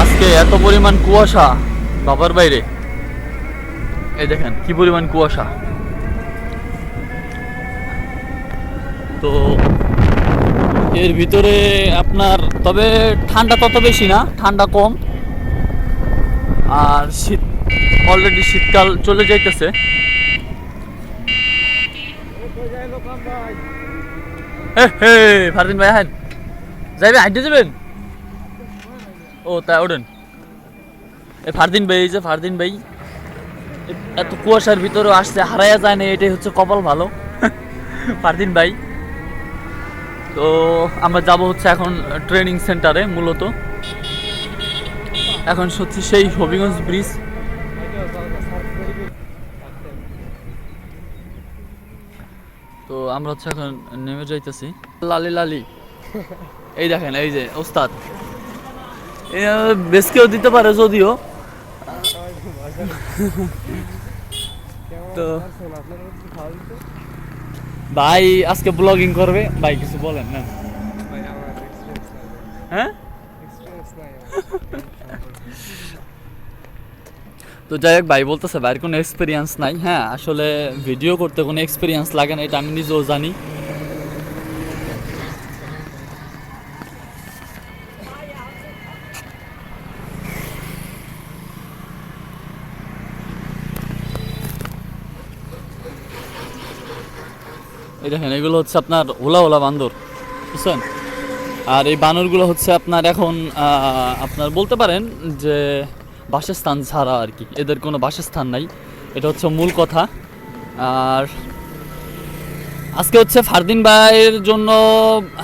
আজকে এত পরিমাণ কুয়াশা, বাবার বাইরে। এই দেখেন, কি পরিমাণ কুয়াশা। তো এর ভিতরে আপনার, তবে ঠান্ডা তত বেশি না, ঠান্ডা কম। আর শীত অলরেডি শীতকাল চলে যাইতেছে। ভাই হ্যাঁ যাইবে হাঁটতে যাবেন ও, তা ওঠেন এই ফারদিন ভাই, এই যে ফারদিন ভাই এত কুয়াশার ভিতরে আসছে, হারাইয়া যায় না, এটাই হচ্ছে কপাল ভালো। ফারদিন ভাই, তো আমরা যাব হচ্ছে এখন ট্রেনিং সেন্টারে মূলত। এখন সত্যি সেই হবিগঞ্জ ব্রিজ তো আমরা হচ্ছে এখন নেমে যাইতেছি। লালি লালি। এই দেখেন, এই যে ওস্তাদ। এ বেশকেও দিতে পারে যদিও। তো ভাই, আজকে ব্লগিং করবে? ভাই, কিছু বলেন না। হ্যাঁ? তো যাই হোক, ভাই বলতেছে, ভাইয়ের কোনো এক্সপিরিয়েন্স নাই। হ্যাঁ আসলে ভিডিও করতে কোনো এক্সপিরিয়েন্স লাগে না, এটা আমি নিজেও জানি। এই দেখেন, এগুলো হচ্ছে আপনার ওলা ওলা বান্দর, বুঝছেন? আর এই বানরগুলো হচ্ছে আপনার এখন আপনার বলতে পারেন যে বাসস্থান ছাড়া আর কি, এদের কোনো বাসস্থান নাই। এটা হচ্ছে মূল কথা। আর আজকে হচ্ছে ফারদিন ভাইয়ের জন্য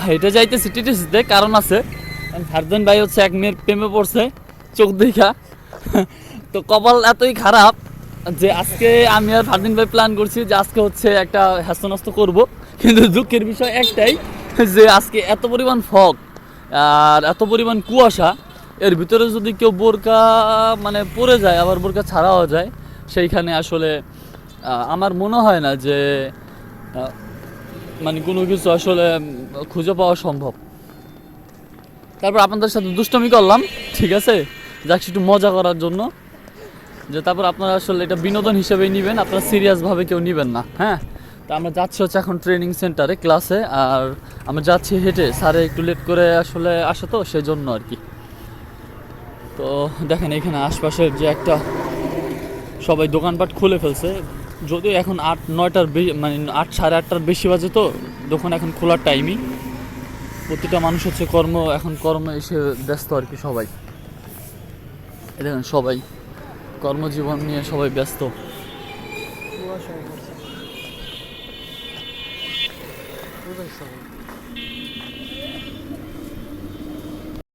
হেঁটে যাইতেছি, টিটিসিতে, কারণ আছে। ফারদিন ভাই হচ্ছে এক মেয়ের প্রেমে পড়ছে, চোখ দেখা। তো কপাল এতই খারাপ যে আজকে আমি আর ফারদিন ভাই প্ল্যান করছি যে আজকে হচ্ছে একটা হ্যাস্তনস্ত করব। কিন্তু দুঃখের বিষয় একটাই যে আজকে এত পরিমাণ ফগ আর এত পরিমাণ কুয়াশা, এর ভিতরে যদি কেউ বোরকা মানে পরে যায়, আবার বোরকা ছাড়াও যায়, সেইখানে আসলে আমার মনে হয় না যে মানে কোনো কিছু আসলে খুঁজে পাওয়া সম্ভব। তারপর আপনাদের সাথে দুষ্টমি করলাম, ঠিক আছে? যাক, একটু মজা করার জন্য। যে তারপর আপনারা আসলে এটা বিনোদন হিসেবেই নেবেন, আপনারা সিরিয়াসভাবে কেউ নেবেন না হ্যাঁ? তা আমরা যাচ্ছি হচ্ছে এখন ট্রেনিং সেন্টারে ক্লাসে আর আমরা যাচ্ছি হেঁটে। স্যারে একটু লেট করে আসলে আসে তো সেই জন্য আর কি। তো দেখেন এখানে আশপাশের যে একটা সবাই দোকানপাট খুলে ফেলছে। যদিও এখন আট, নয়টার মানে আট, সাড়ে আটটার বেশি বাজে তো, দোকান এখন খোলার টাইমই প্রতিটা মানুষ হচ্ছে কর্ম, এখন কর্মে এসে ব্যস্ত আর কি সবাই। দেখেন সবাই। কর্মজীবন নিয়ে সবাই ব্যস্ত।